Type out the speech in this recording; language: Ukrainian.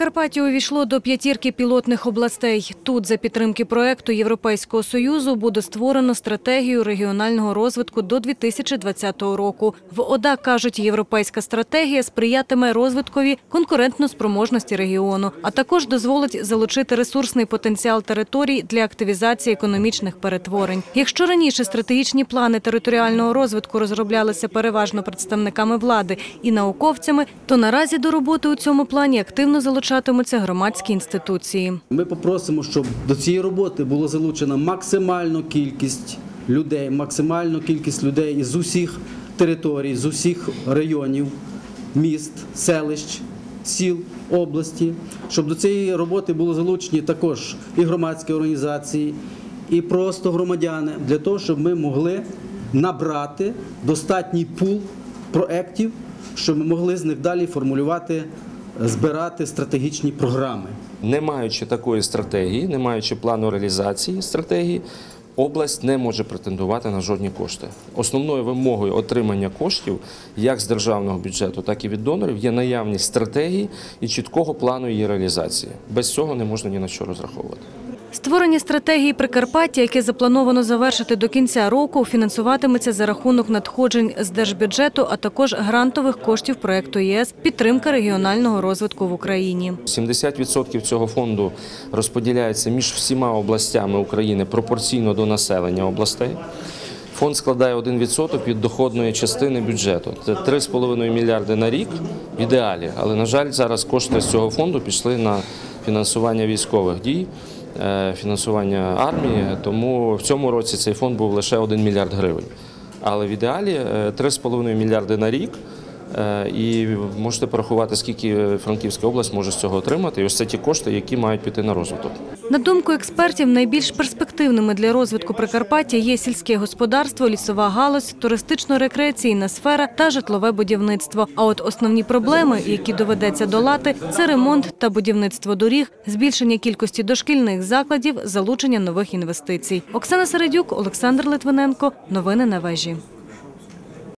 Прикарпаття увійшло до п'ятірки пілотних областей. Тут за підтримки проекту Європейського союзу буде створено стратегію регіонального розвитку до 2020 року. В ОДА кажуть, європейська стратегія сприятиме розвиткові конкурентно-спроможності регіону, а також дозволить залучити ресурсний потенціал територій для активізації економічних перетворень. Якщо раніше стратегічні плани територіального розвитку розроблялися переважно представниками влади і науковцями, то наразі до роботи у цьому плані активно залучатимуться громадські інституції. Ми попросимо, щоб до цієї роботи було залучена максимальна кількість людей, максимальна кількість людей із усіх територій, з усіх районів, міст, селищ, сіл, області, щоб до цієї роботи були залучені також і громадські організації, і просто громадяни, для того, щоб ми могли набрати достатній пул проєктів, щоб ми могли з них далі формулювати, збирати стратегічні програми. Не маючи такої стратегії, не маючи плану реалізації стратегії, область не може претендувати на жодні кошти. Основною вимогою отримання коштів як з державного бюджету, так і від донорів є наявність стратегії і чіткого плану її реалізації. Без цього не можна ні на що розраховувати. Створення стратегії Прикарпаття, яке заплановано завершити до кінця року, фінансуватиметься за рахунок надходжень з держбюджету, а також грантових коштів проекту ЄС «Підтримка регіонального розвитку в Україні. 70% цього фонду розподіляється між всіма областями України пропорційно до населення областей. Фонд складає 1% від доходної частини бюджету. Це 3,5 мільярди на рік в ідеалі. Але, на жаль, зараз кошти з цього фонду пішли на фінансування військових дій, фінансування армії. Тому в цьому році цей фонд був лише 1 мільярд гривень. Але в ідеалі е, 3,5 мільярди на рік. Е, І можете порахувати, скільки Франківська область може з цього отримати. І ось це ті кошти, які мають піти на розвиток. На думку експертів, найбільш перспективними для розвитку Прикарпаття є сільське господарство, лісова галузь, туристично-рекреаційна сфера та житлове будівництво. А от основні проблеми, які доведеться долати, це ремонт та будівництво доріг, збільшення кількості дошкільних закладів, залучення нових інвестицій. Оксана Середюк, Олександр Литвиненко. Новини на вежі.